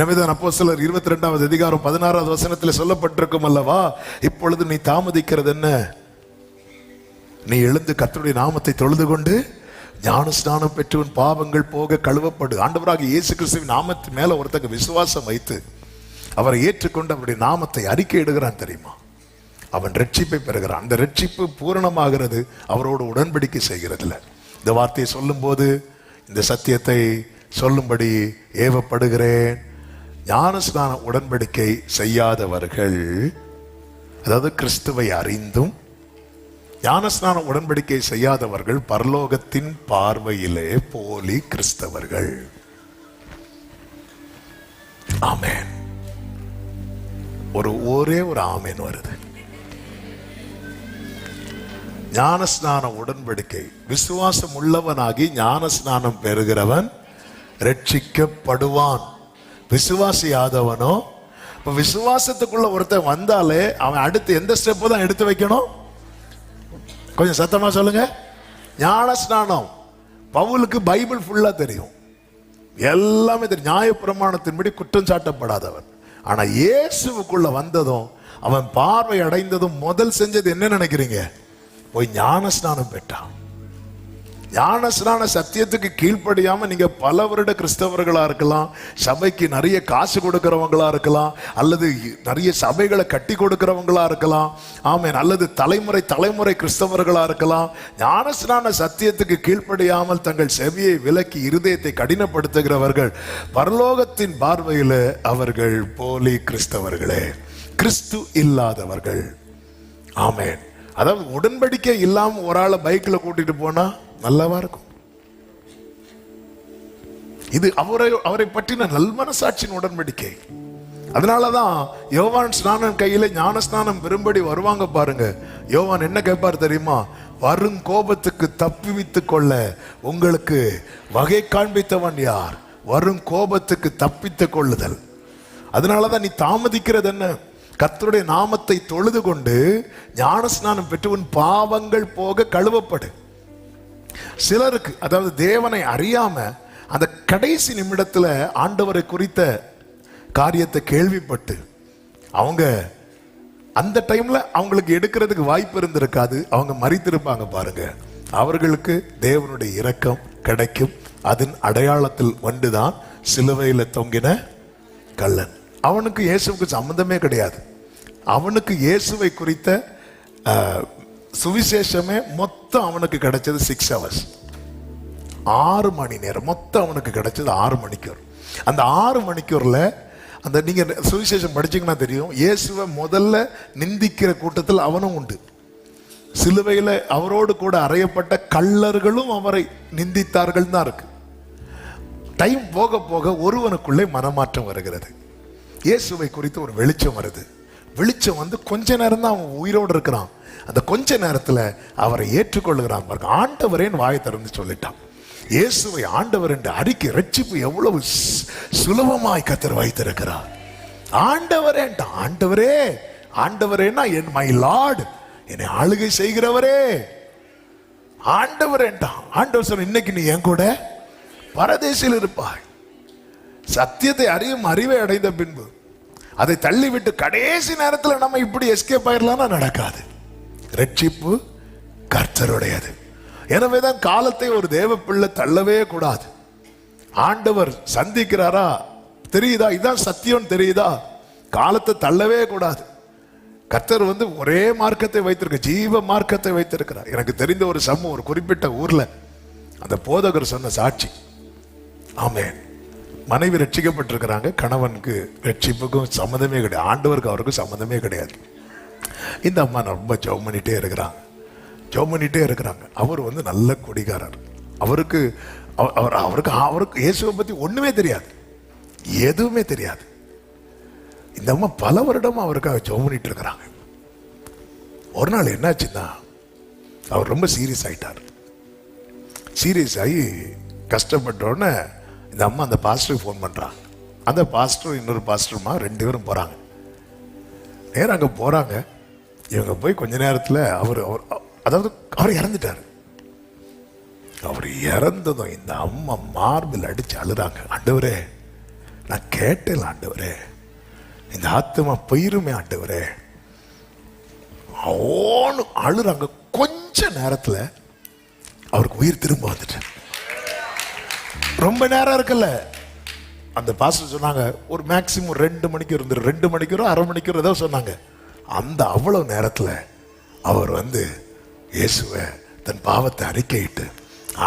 எனவேதான் அப்போ சிலர் இருபத்தி ரெண்டாவது அதிகாரம் பதினாறாவது வசனத்தில் சொல்லப்பட்டிருக்கும் அல்லவா? இப்பொழுது நீ தாமதிக்கிறது என்ன? நீ எழுந்து கத்தருடைய நாமத்தை தொழுது கொண்டு ஞான ஸ்நானம் பெற்றவன் பாவங்கள் போக கழுவப்படு. ஆண்டவராக இயேசு கிறிஸ்துவின் நாமத்து மேல ஒருத்தங்க விசுவாசம் வைத்து அவரை ஏற்றுக்கொண்டு அவருடைய நாமத்தை அறிக்கை இடுகிறான் தெரியுமா? அவன் ரட்சிப்பை பெறுகிறான். அந்த ரட்சிப்பு பூரணமாகிறது அவரோடு உடன்படிக்கை செய்கிறதுல இந்த வார்த்தையை சொல்லும்போது இந்த சத்தியத்தை சொல்லும்படி ஏவப்படுகிறேன். ஞானஸ்நான உடன்படிக்கை செய்யாதவர்கள் அதாவது கிறிஸ்துவை அறிந்தும் ஞானஸ்நான உடன்படிக்கை செய்யாதவர்கள் பரலோகத்தின் பார்வையிலே போலி கிறிஸ்தவர்கள். ஆமேன். ஒரு ஒரே ஒரு ஆமேன் வருது. ஞானஸ்நான உடன்படிக்கை. விசுவாசம் உள்ளவனாகி ஞானஸ்நானம் பெறுகிறவன் ரட்சிக்கப்படுவான். விசுவாசியாதவனோ? இப்ப விசுவாசத்துக்குள்ள ஒருத்தன் வந்தாலே அவன் அடுத்து எந்த ஸ்டெப்பு தான் எடுத்து வைக்கணும்? கொஞ்சம் சத்தமா சொல்லுங்க. ஞான ஸ்நானம் பவுலுக்கு பைபிள் ஃபுல்லா தெரியும். எல்லாமே தெரியும். நியாயப்பிரமாணத்தின்படி குற்றம் சாட்டப்படாதவன். ஆனா இயேசுவுக்குள்ள வந்ததும் அவன் பார்வை அடைந்ததும் முதல் செஞ்சது என்ன நினைக்கிறீங்க? போய் ஞான ஸ்நானம் பெற்றான். ஞானஸ்நான சத்தியத்துக்கு கீழ்ப்படியாம நீங்க பல வருட கிறிஸ்தவர்களா இருக்கலாம் சபைக்கு நிறைய காசு கொடுக்கறவங்களா இருக்கலாம் அல்லது நிறைய சபைகளை கட்டி கொடுக்கறவங்களா இருக்கலாம் ஆமேன் அல்லது தலைமுறை தலைமுறை கிறிஸ்தவர்களா இருக்கலாம் ஞானஸ்நான சத்தியத்துக்கு கீழ்ப்படியாமல் தங்கள் செவியை விலக்கி இருதயத்தை கடினப்படுத்துகிறவர்கள் பரலோகத்தின் பார்வையில அவர்கள் போலி கிறிஸ்தவர்களே கிறிஸ்து இல்லாதவர்கள். ஆமேன். அதாவது உடன்படிக்கை இல்லாம ஒரு ஆளை பைக்ல கூட்டிட்டு போனா நல்லாவா இருக்கும்? இது அவரை அவரை பற்றின நல்மனசாட்சியின் உடன்படிக்கை. அதனாலதான் யோவான் ஸ்நானம் கையில ஞான ஸ்நானம் பெரும்படி வருவாங்க பாருங்க. யோவான் என்ன கேட்பார் தெரியுமா? வரும் கோபத்துக்கு தப்பிவித்து கொள்ள உங்களுக்கு வகை காண்பித்தவன் யார்? வரும் கோபத்துக்கு தப்பித்து கொள்ளுதல். அதனாலதான் நீ தாமதிக்கிறது என்ன? கத்தருடைய நாமத்தை தொழுது கொண்டு ஞானஸ்நானம் பெற்று உன் பாவங்கள் போக கழுவப்படு. சிலருக்கு அதாவது தேவனை அறியாம அந்த கடைசி நிமிடத்துல ஆண்டவரை குறித்த காரியத்தை கேள்விப்பட்டு அவங்க அந்த டைம்ல அவங்களுக்கு எடுக்கிறதுக்கு வாய்ப்பு இருந்திருக்காது அவங்க மறித்திருப்பாங்க பாருங்க. அவர்களுக்கு தேவனுடைய இரக்கம் கிடைக்கும். அதன் அடையாளத்தில் ஒன்றுதான் சிலுவையில் தொங்கின கள்ளன். அவனுக்கு இயேசுவுக்கு சம்மந்தமே கிடையாது. அவனுக்கு இயேசுவை குறித்த சுவிசேஷமே மொத்தம் அவனுக்கு கிடைச்சது சிக்ஸ் ஹவர்ஸ் ஆறு மணி நேரம். மொத்தம் அவனுக்கு கிடைச்சது ஆறு மணிக்கூர் அந்த ஆறு மணிக்கூரில் அந்த நீங்கள் சுவிசேஷம் படிச்சீங்கன்னா தெரியும் இயேசுவை முதல்ல நிந்திக்கிற கூட்டத்தில் அவனும் உண்டு. சிலுவையில் அவரோடு கூட அறையப்பட்ட கள்ளர்களும் அவரை நிந்தித்தார்கள் தான் இருக்கு. டைம் போக போக ஒருவனுக்குள்ளே மனமாற்றம் வருகிறது. இயேசுவை குறித்து ஒரு வெளிச்சம் வருது. வெளிச்சம் வந்து கொஞ்ச நேரம் தான் அவன் உயிரோடு இருக்கிறான். அந்த கொஞ்ச நேரத்துல அவரை ஏற்றுக்கொள்கிறான் பாருங்க. ஆண்டவரேன்னு வாயை திறந்து சொல்லிட்டான். இயேசுவை ஆண்டவர் என்று அறிக்கை ரட்சிப்பு எவ்வளவு சுலபமாய் கத்தர் வைத்திருக்கிறார். ஆண்டவரேன்ட்டான் ஆண்டவரே ஆண்டவரேன்னா என் மை லார்டு என்னை ஆளுகை செய்கிறவரே. ஆண்டவரேன்ட்டான் ஆண்டவர் சொன்ன இன்னைக்கு நீ என் கூட பரதேசில் இருப்பாய். சத்தியத்தை அறியும் அறிவை அடைந்த பின்பு அதை தள்ளிவிட்டு கடைசி நேரத்தில் நம்ம இப்படி எஸ்கேப் ஆயிடலாம்னா நடக்காது. ரட்சிப்பு கர்த்தருடையது. எனவேதான் காலத்தை ஒரு தேவ பிள்ளை தள்ளவே கூடாது. ஆண்டவர் சந்திக்கிறாரா? தெரியுதா? இதான் சத்தியம் தெரியுதா? காலத்தை தள்ளவே கூடாது. கர்த்தர் வந்து ஒரே மார்க்கத்தை வைத்திருக்க ஜீவ மார்க்கத்தை வைத்திருக்கிறார். எனக்கு தெரிந்த ஒரு சமூகம் ஒரு குறிப்பிட்ட ஊர்ல அந்த போதகர் சொன்ன சாட்சி. ஆமேன். மனைவி ரட்சிக்கப்பட்டிருக்கிறாங்க கணவனுக்கு ரட்சிப்புக்கும் சம்மந்தமே கிடையாது ஆண்டவருக்கு அவருக்கும் சம்மந்தமே கிடையாது. இந்த அம்மா ரொம்ப ஜெபம் பண்ணிகிட்டே இருக்கிறாங்க. ஜெபம் பண்ணிகிட்டே இருக்கிறாங்க. அவர் வந்து நல்ல கொடிகாரர். அவருக்கு அவ- அவர் அவருக்கு அவருக்கு இயேசுவை பத்தி ஒண்ணுமே தெரியாது. எதுவுமே தெரியாது. இந்த அம்மா பல வருடமா அவருக்காக ஜெபம் பண்ணிட்டு இருக்கிறாங்க. ஒரு நாள் என்னாச்சுன்னா அவர் ரொம்ப சீரியஸ் ஆகிட்டார் சீரியஸ் ஆகி கஷ்டப்பட்ட உடனே இந்த அம்மா அந்த பாஸ்டருக்கு ஃபோன் பண்ணுறாங்க அந்த பாஸ்டரும் இன்னொரு பாஸ்டருமா ரெண்டு பேரும் போறாங்க. நேரம் அங்கே போகிறாங்க இவங்க போய் கொஞ்ச நேரத்தில் அவர் அவர் அதாவது அவர் இறந்துட்டார். அவர் இறந்ததும் இந்த அம்மா மார்பில் அடித்து அழுறாங்க. ஆண்டவரே நான் கேட்டேன் ஆண்டவரே. இந்த ஆத்மா போயிருமே ஆண்டவரே. ஓன்னு அழுறாங்க. கொஞ்ச நேரத்தில் அவருக்கு உயிர் திரும்ப வந்துட்டு. ரொம்ப நேரம் இருக்குல்ல. அந்த பாஸ்டர் சொன்னாங்க ஒரு மேக்சிமம் ரெண்டு மணிக்கு இருந்துரு ரெண்டு மணிக்கூறோ அரை மணிக்கூறோ ஏதோ சொன்னாங்க. அந்த அவ்வளோ நேரத்தில் அவர் வந்து இயேசுவை தன் பாவத்தை அறிக்கையிட்டு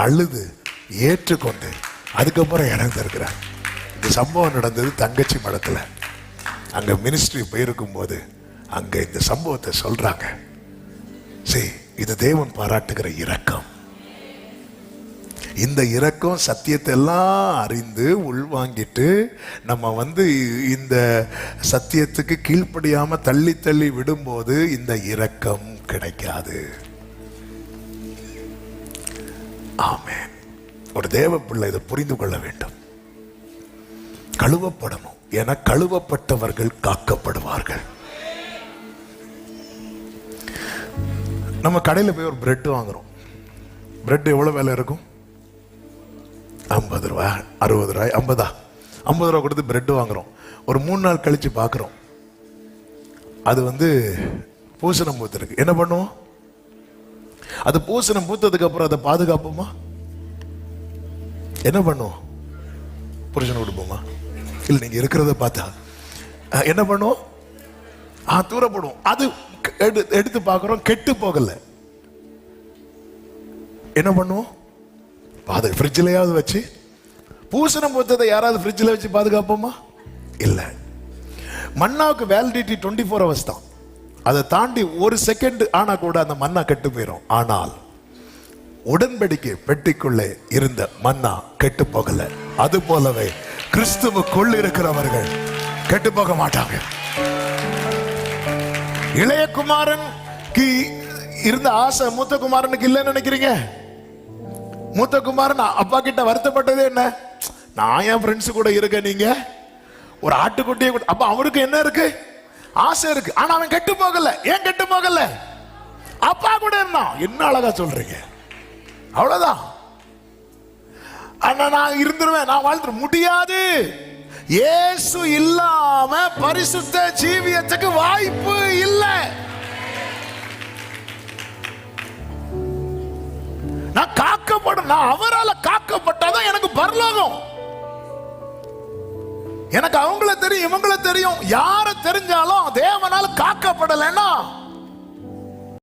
அழுது ஏற்றுக்கொண்டு அதுக்கப்புறம் இறந்துருக்கிறார் இந்த சம்பவம் நடந்தது தங்கச்சி மடத்தில். அங்கே மினிஸ்ட்ரி போயிருக்கும் போது இந்த சம்பவத்தை சொல்கிறாங்க சரி இது தேவன் பாராட்டுகிற இரக்கம். இந்த இரக்கம் சத்தியத்தை எல்லாம் அறிந்து உள்வாங்கிட்டு நம்ம வந்து இந்த சத்தியத்துக்கு கீழ்ப்படியாமல் தள்ளி தள்ளி விடும்போது இந்த இரக்கம் கிடைக்காது. ஆமென். ஒரு தேவ பிள்ளை இதை புரிந்து கொள்ள வேண்டும். கழுவப்படணும். என கழுவப்பட்டவர்கள் காக்கப்படுவார்கள். நம்ம கடையில் போய் ஒரு பிரெட் வாங்குறோம். பிரெட் எவ்வளோ விலை இருக்கும்? ஐம்பது ரூபா அறுபது ரூபாய் ஐம்பதா? ஐம்பது ரூபா கொடுத்து பிரெட்டு வாங்குறோம். ஒரு மூணு நாள் கழித்து பார்க்குறோம் அது வந்து பூசணம் பூத்திருக்கு. என்ன பண்ணுவோம்? அது பூசணம் பூத்ததுக்கு அப்புறம் அதை பாதுகாப்போமா? என்ன பண்ணுவோம்? புருஷன் கொடுப்போமா இல்லை நீங்கள் இருக்கிறத பார்த்தா. என்ன பண்ணுவோம்? ஆ தூரப்படுவோம் அது எடு- எடுத்து பார்க்குறோம் கெட்டு போகலை. என்ன பண்ணுவோம்? அது ஃப்ரிட்ஜ்லயாவது வச்சு பூசணம் பூத்ததை யாராவது ஃப்ரிட்ஜில் வச்சு பாதுகாப்போமா? இல்லை. மன்னாவுக்கு வேலிடிட்டி டுவெண்ட்டி ஃபோர் ஹவர்ஸ் தான். அதை தாண்டி ஒரு செகண்ட் ஆனால் கூட அந்த மன்னா கெட்டு போயிடும் ஆனால் உடன்படிக்கை பெட்டிக்குள்ளே இருந்த மன்னா கெட்டு போகல. அது போலவே கிறிஸ்துவுக்குள் இருக்கிறவர்கள் கெட்டு போக மாட்டாங்க. இளைய குமாரனுக்கு இருந்த ஆசை மூத்த குமாரனுக்கு இல்லைன்னு நினைக்கிறீங்க? மூத்த குமாரன் அப்பா கிட்ட வருத்தப்பட்டதே என்ன? நான் என் ஃப்ரெண்ட்ஸ் கூட இருக்க நீங்க? ஒரு ஆட்டுக்குட்டியை கூட அப்ப அவருக்கு என்ன இருக்கு? ஆசை இருக்கு. ஆனா அவன் கெட்டு போகல. ஏன் கெட்டு போகல? அப்பா கூட இருந்தான் என்ன அழகா சொல்றீங்க? அவ்வளவுதான். ஆனா நான் இருந்துருவேன். நான் வாழ்த்து முடியாது. இயேசு இல்லாம பரிசுத்த ஜீவியத்துக்கு வாய்ப்பு இல்லை. நான் அவரால காக்கப்பட்டாதான் எனக்கு பரலோகம். எனக்கு அவங்கள தெரியும் இவங்கள தெரியும். யாரை தெரிஞ்சாலும் தேவனால காக்கப்படலைன்னா